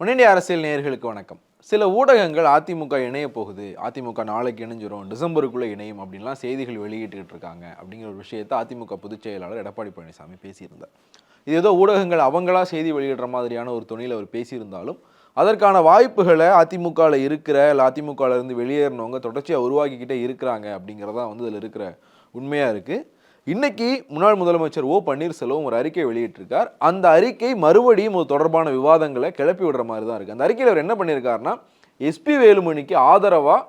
முன்னணி அரசியல் நேயர்களுக்கு வணக்கம். சில ஊடகங்கள் அதிமுக இணைய போகுது. அதிமுக நாளைக்கு இணைஞ்சிரும். டிசம்பருக்குள்ளே இணையும் அப்படின்லாம் செய்திகள் வெளியிட்டுக்கிட்டு இருக்காங்க அப்படிங்கிற ஒரு விஷயத்தை அதிமுக பொதுச் செயலாளர் எடப்பாடி பழனிசாமி பேசியிருந்தார். இது ஏதோ ஊடகங்கள் அவங்களா செய்தி வெளியிடுற மாதிரியான ஒரு துணியில் அவர் பேசியிருந்தாலும் அதற்கான வாய்ப்புகளை அதிமுகவில் இருக்கிற இல்லை அதிமுகவிலேருந்து வெளியேறினவங்க தொடர்ச்சியாக உருவாக்கிக்கிட்டே இருக்கிறாங்க அப்படிங்கிறதான் வந்து இதில் இருக்கிற உண்மையாக இருக்குது இன்னைக்கு முன்னாள் முதலமைச்சர் ஓ பன்னீர்செல்வம் ஒரு அறிக்கை வெளியிட்டிருக்கார். அந்த அறிக்கை மறுபடியும் ஒரு தொடர்பான விவாதங்களை கிளப்பி விடுற மாதிரி தான் இருக்குது அந்த அறிக்கையில் அவர் என்ன பண்ணியிருக்காருன்னா எஸ்பி வேலுமணிக்கு ஆதரவாக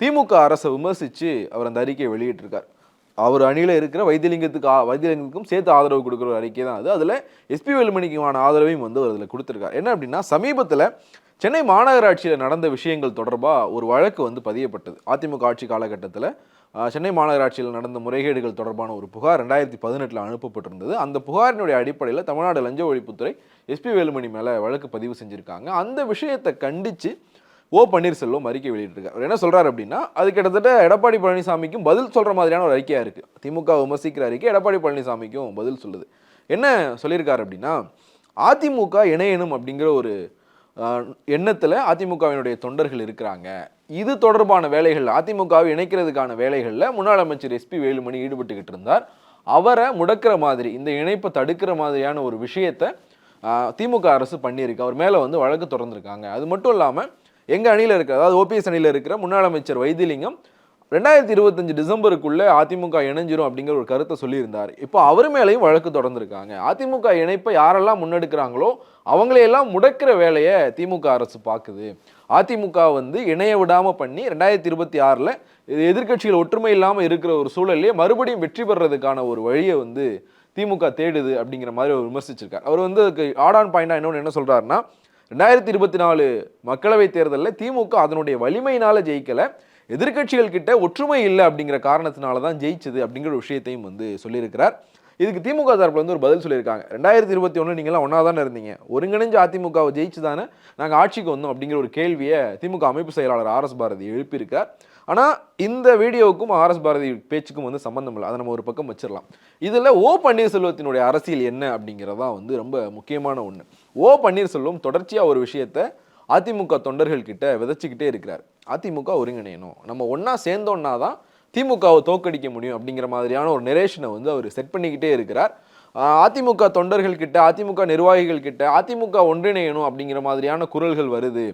திமுக அரசை விமர்சித்து அவர் அந்த அறிக்கையை வெளியிட்டிருக்கார். அவர் அணியில் இருக்கிற வைத்தியலிங்கத்துக்கு வைத்தியலிங்கத்துக்கும் சேர்த்து ஆதரவு கொடுக்குற ஒரு அறிக்கை தான் அது. அதில் எஸ்பி வேலுமணிக்குமான ஆதரவையும் வந்து அவர் அதில் கொடுத்துருக்கார். என்ன அப்படின்னா சமீபத்தில் சென்னை மாநகராட்சியில் நடந்த விஷயங்கள் தொடர்பாக ஒரு வழக்கு வந்து பதியப்பட்டது. அதிமுக ஆட்சி காலகட்டத்தில் சென்னை மாநகராட்சியில் நடந்த முறைகேடுகள் தொடர்பான ஒரு புகார் ரெண்டாயிரத்தி பதினெட்டில் அனுப்பப்பட்டிருந்தது. அந்த புகாரினுடைய அடிப்படையில் தமிழ்நாடு லஞ்ச ஒழிப்புத்துறை எஸ்பி வேலுமணி மேலே வழக்கு பதிவு செஞ்சுருக்காங்க. அந்த விஷயத்தை கண்டித்து ஓ பன்னீர்செல்வம் அறிக்கை வெளியிட்டிருக்காரு. அவர் என்ன சொல்கிறார் அப்படின்னா அது கிட்டத்தட்ட எடப்பாடி பழனிசாமிக்கும் பதில் சொல்கிற மாதிரியான ஒரு அறிக்கையாக இருக்குது திமுக விமர்சிக்கிற அறிக்கை எடப்பாடி பழனிசாமிக்கும் பதில் சொல்லுது. என்ன சொல்லியிருக்காரு அப்படின்னா அதிமுக இணையணும் அப்படிங்கிற ஒரு எண்ணத்தில் அதிமுகவினுடைய தொண்டர்கள் இருக்கிறாங்க. இது தொடர்பான வேலைகள் அதிமுகவை இணைக்கிறதுக்கான வேலைகளில் முன்னாள் அமைச்சர் எஸ்பி வேலுமணி ஈடுபட்டுக்கிட்டு இருந்தார். அவரை முடக்கிற மாதிரி இந்த இணைப்பை தடுக்கிற மாதிரியான ஒரு விஷயத்தை திமுக அரசு பண்ணியிருக்கு. அவர் மேலே வந்து வழக்கு தொடர்ந்துருக்காங்க. அது மட்டும் இல்லாமல் எங்கள் அணியில் இருக்கிற அதாவது ஓபிஎஸ் அணியில் இருக்கிற முன்னாள் அமைச்சர் வைத்திலிங்கம் ரெண்டாயிரத்தி இருபத்தஞ்சு டிசம்பருக்குள்ளே அதிமுக இணைஞ்சிரும் அப்படிங்கிற ஒரு கருத்தை சொல்லியிருந்தார். இப்போ அவர் மேலேயும் வழக்கு தொடர்ந்துருக்காங்க. அதிமுக இணைப்பை யாரெல்லாம் முன்னெடுக்கிறாங்களோ அவங்களையெல்லாம் முடக்கிற வேலையை திமுக அரசு பார்க்குது. அதிமுக வந்து இணைய விடாமல் பண்ணி ரெண்டாயிரத்தி இருபத்தி ஆறில் எதிர்க்கட்சிகள் ஒற்றுமை இல்லாமல் இருக்கிற ஒரு சூழல்லையே மறுபடியும் வெற்றி பெறதுக்கான ஒரு வழியை வந்து திமுக தேடுது அப்படிங்கிற மாதிரி அவர் விமர்சிச்சிருக்கார். அவர் வந்து அதுக்கு ஆடான் பாயிண்டா இன்னொன்று என்ன சொல்கிறாருன்னா ரெண்டாயிரத்தி இருபத்தி நாலு மக்களவைத் தேர்தலில் திமுக அதனுடைய வலிமையினால் ஜெயிக்கலை. எதிர்க்கட்சிகள் கிட்ட ஒற்றுமை இல்லை அப்படிங்கிற காரணத்தினால தான் ஜெயிச்சது அப்படிங்கிற ஒரு விஷயத்தையும் வந்து சொல்லியிருக்கிறார். இதுக்கு திமுக தரப்பில் வந்து ஒரு பதில் சொல்லியிருக்காங்க. ரெண்டாயிரத்தி இருபத்தி ஒன்று நீங்களாம் ஒன்றா தானே இருந்தீங்க. ஒருங்கிணைஞ்ச அதிமுகவை ஜெயிச்சு தானே நாங்கள் ஆட்சிக்கு வந்தோம் அப்படிங்கிற ஒரு கேள்வியை திமுக அமைப்பு செயலாளர் ஆர் எஸ் பாரதி எழுப்பியிருக்கார் ஆனால் இந்த வீடியோவுக்கும் ஆர் எஸ் பாரதி பேச்சுக்கும் வந்து சம்மந்தம் இல்லை. அதை நம்ம ஒரு பக்கம் வச்சிடலாம். இதில் ஓ பன்னீர்செல்வத்தினுடைய அரசியல் என்ன அப்படிங்கிறதான் வந்து ரொம்ப முக்கியமான ஒன்று ஓ பன்னீர்செல்வம் தொடர்ச்சியாக ஒரு விஷயத்தை அதிமுக தொண்டர்கள் கிட்ட விதைச்சிக்கிட்டே இருக்கிறார். அதிமுக ஒருங்கிணையணும். நம்ம ஒன்றா சேர்ந்தோன்னா தான் திமுகவை தோக்கடிக்க முடியும் அப்படிங்கிற மாதிரியான ஒரு நெரேஷனை வந்து அவர் செட் பண்ணிக்கிட்டே இருக்கிறார். அதிமுக தொண்டர்கள் கிட்ட அதிமுக நிர்வாகிகள் கிட்ட அதிமுக ஒன்றிணையணும் அப்படிங்கிற மாதிரியான குரல்கள் வருது.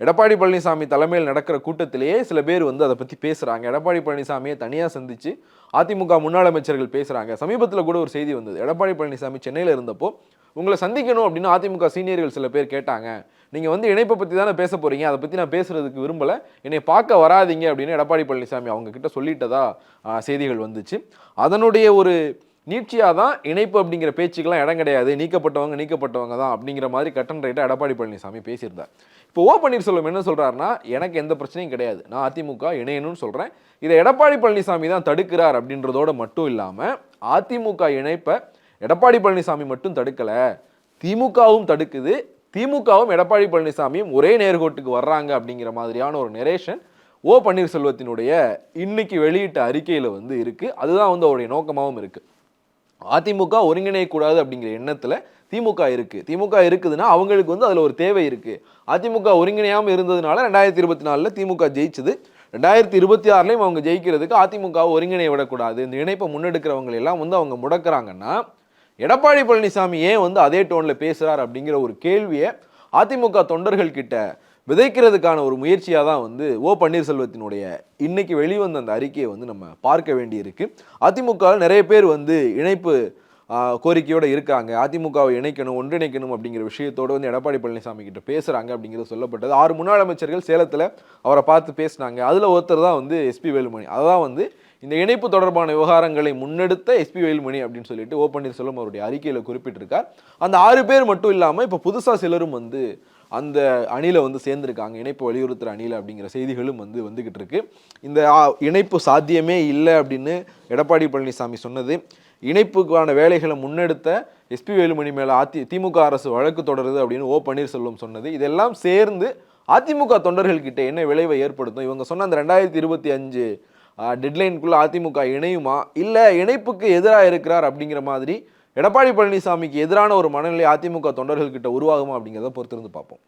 எடப்பாடி பழனிசாமி தலைமையில் நடக்கிற கூட்டத்திலேயே சில பேர் வந்து அதை பற்றி பேசுகிறாங்க எடப்பாடி பழனிசாமியை தனியாக சந்திச்சு அதிமுக முன்னாள் அமைச்சர்கள் பேசுகிறாங்க சமீபத்தில் கூட ஒரு செய்தி வந்தது. எடப்பாடி பழனிசாமி சென்னையில் இருந்தப்போ உங்களை சந்திக்கணும் அப்படின்னு அதிமுக சீனியர்கள் சில பேர் கேட்டாங்க. நீங்கள் வந்து இணைப்பை பற்றி தானே பேச போகிறீங்க அதை பற்றி நான் பேசுகிறதுக்கு விரும்பலை. என்னை பார்க்க வராதீங்க அப்படின்னு எடப்பாடி பழனிசாமி அவங்கக்கிட்ட சொல்லிட்டதா செய்திகள் வந்துச்சு. அதனுடைய ஒரு நீட்சியாக தான் இணைப்பு அப்படிங்கிற பேச்சுக்கெல்லாம் இடம் கிடையாது. நீக்கப்பட்டவங்க நீக்கப்பட்டவங்க தான் அப்படிங்கிற மாதிரி கட்டன் ரைட்டாக எடப்பாடி பழனிசாமி பேசியிருந்தார். இப்போ ஓ பன்னீர்செல்வம் என்ன சொல்கிறாருன்னா எனக்கு எந்த பிரச்சனையும் கிடையாது. நான் அதிமுக இணையணும்னு சொல்கிறேன் இதை எடப்பாடி பழனிசாமி தான் தடுக்கிறார் அப்படின்றதோட மட்டும் இல்லாமல் அதிமுக இணைப்பை எடப்பாடி பழனிசாமி மட்டும் தடுக்கலை. திமுகவும் தடுக்குது. திமுகவும் எடப்பாடி பழனிசாமியும் ஒரே நேர்கோட்டுக்கு வர்றாங்க அப்படிங்கிற மாதிரியான ஒரு நெரேஷன் ஓ பன்னீர்செல்வத்தினுடைய இன்னைக்கு வெளியிட்ட அறிக்கையில் வந்து இருக்குது அதுதான் வந்து அவருடைய நோக்கமாகவும் இருக்குது அதிமுக ஒருங்கிணையக்கூடாது அப்படிங்கிற எண்ணத்தில் திமுக இருக்குது திமுக இருக்குதுன்னா அவங்களுக்கு வந்து அதில் ஒரு தேவை இருக்குது அதிமுக ஒருங்கிணையாமல் இருந்ததுனால ரெண்டாயிரத்தி இருபத்தி நாலில் திமுக ஜெயிச்சது. ரெண்டாயிரத்தி இருபத்தி ஆறுலேயும் அவங்க ஜெயிக்கிறதுக்கு அதிமுக ஒருங்கிணைய விடக்கூடாது. இந்த இணைப்பை முன்னெடுக்கிறவங்க எல்லாம் வந்து அவங்க முடக்கிறாங்கன்னா எடப்பாடி பழனிசாமி ஏன் வந்து அதே டோனில் பேசுகிறார் அப்படிங்கிற ஒரு கேள்வியை அதிமுக தொண்டர்கள் கிட்ட விதைக்கிறதுக்கான ஒரு முயற்சியாக தான் வந்து ஓ பன்னீர்செல்வத்தினுடைய இன்னைக்கு வெளிவந்த அந்த அறிக்கையை வந்து நம்ம பார்க்க வேண்டியிருக்கு. அதிமுக நிறைய பேர் வந்து இணைப்பு கோரிக்கையோடு இருக்காங்க. அதிமுகவை இணைக்கணும் ஒன்றிணைக்கணும் அப்படிங்கிற விஷயத்தோட வந்து எடப்பாடி பழனிசாமி கிட்ட பேசுகிறாங்க அப்படிங்கிறது சொல்லப்பட்டது. ஆறு முன்னாள் அமைச்சர்கள் சேலத்தில் அவரை பார்த்து பேசினாங்க. அதில் ஒருத்தர் தான் வந்து எஸ்பி வேலுமணி. அதான் வந்து இந்த இணைப்பு தொடர்பான விவகாரங்களை முன்னெடுத்த எஸ்பி வேல்மணி அப்படின்னு சொல்லிட்டு ஓ பன்னீர்செல்வம் அவருடைய அறிக்கையில் குறிப்பிட்டிருக்கார். அந்த ஆறு பேர் மட்டும் இல்லாமல் இப்போ புதுசாக சிலரும் வந்து அந்த அணியில் வந்து சேர்ந்துருக்காங்க. இணைப்பு வலியுறுத்துகிற அணியில் அப்படிங்கிற செய்திகளும் வந்து வந்துக்கிட்டு இருக்கு. இந்த இணைப்பு சாத்தியமே இல்லை அப்படின்னு எடப்பாடி பழனிசாமி சொன்னது. இணைப்புக்கான வேலைகளை முன்னெடுத்த எஸ்பி வேலுமணி மேலே அதி திமுக அரசு வழக்கு தொடருது அப்படின்னு ஓ பன்னீர்செல்வம் சொன்னது. இதெல்லாம் சேர்ந்து அதிமுக தொண்டர்கள்கிட்ட என்ன விளைவை ஏற்படுத்தும்? இவங்க சொன்ன அந்த ரெண்டாயிரத்தி இருபத்தி அஞ்சு டெட்லைனுக்குள்ளே அதிமுக இணையுமா? இல்லை இணைப்புக்கு எதிராக இருக்கிறார் அப்படிங்கிற மாதிரி எடப்பாடி பழனிசாமிக்கு எதிரான ஒரு மனநிலை அதிமுக தொண்டர்கள்கிட்ட உருவாகுமா அப்படிங்கிறத பொறுத்திருந்து பார்ப்போம்.